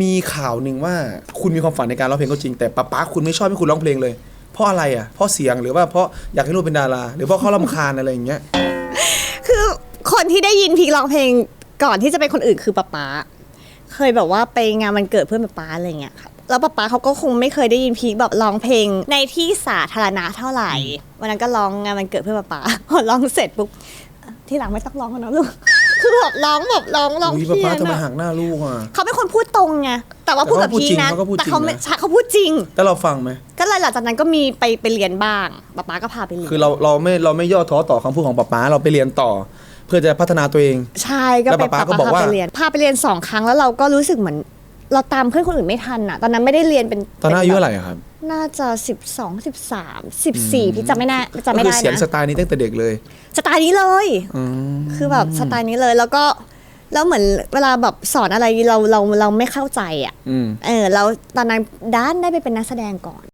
มีข่าวหนึ่งว่าคุณมีความฝันในการร้องเพลงก็จริงแต่ป๊าป๊าคุณไม่ชอบให้คุณร้องเพลงเลย เพราะอะไรอะเพราะเสียงหรือว่าเพราะอยากให้ลูกเป็นดารา หรือเพราะเขาลำคาญอะไรอย่างเงี้ยคือคนที่ได้ยินพีคร้องเพลงก่อนที่จะเป็นคนอื่นคือป๊าป๊าเคยแบบว่าไปงานวันเกิดเพื่อนป๊าป๊าอะไรเงี้ยค่ะแล้วป๊าป๊าเขาก็คงไม่เคยได้ยินพีคแบบร้องเพลงในที่สาธารณะเท่าไหร่วันนั้นก็ร้องงานวันเกิดเพื่อนป๊าป๊าพอร้องเสร็จปุ๊บที่หลังไม่ต้องร้องแล้วนะลูก คือแบบร้องแบบร้องร้องอุ้ยเพี้ป๊ายป๊านทำไมอะหักหน้าลูกอะ เขาเป็นคนพูดตรงไงแต่ว่าพูดกับแต่เขาพูดพีจริงนะเขาก็พูดแต่เขาจริงไม่นะใช่เขาพูดจริงแล้วเราฟังไหม ก็เลยหลังจากนั้นก็มีไปไปเรียนบ้างป๊าป๊าก็พาไปเรียนคือเราเราไม่เราไม่ย่อท้อต่อคำพูดของป๊าป๊าเราไปเรียนต่อ เพื่อจะพัฒนาตัวเอง ใช่ก็แล้วไปป๊าป๊าก็บอกว่าพไปเรียนพาไปเรียนสองครั้งแล้วเราก็รู้สึกเหมือน เราตามเพื่อนคนอื่นไม่ทันอะ ตอนนั้นไม่ได้เรียนเป็นตอนนั้นอายุป็เท่าแบบไหร่อะครับน่าจะสิบสองสิบสามสิบสี่พี่จำไม่ได้จำไม่ก็คือได้เสียงนะสไตล์นี้ตั้งแต่เด็กเลยสไตล์นี้เลย อืม คือแบบสไตล์นี้เลยแล้วก็แล้วเหมือนเวลาแบบสอนอะไรเราเราเราไม่เข้าใจอะอืม เออเราตอนนั้นด้านได้ไปเป็นนักแสดงก่อน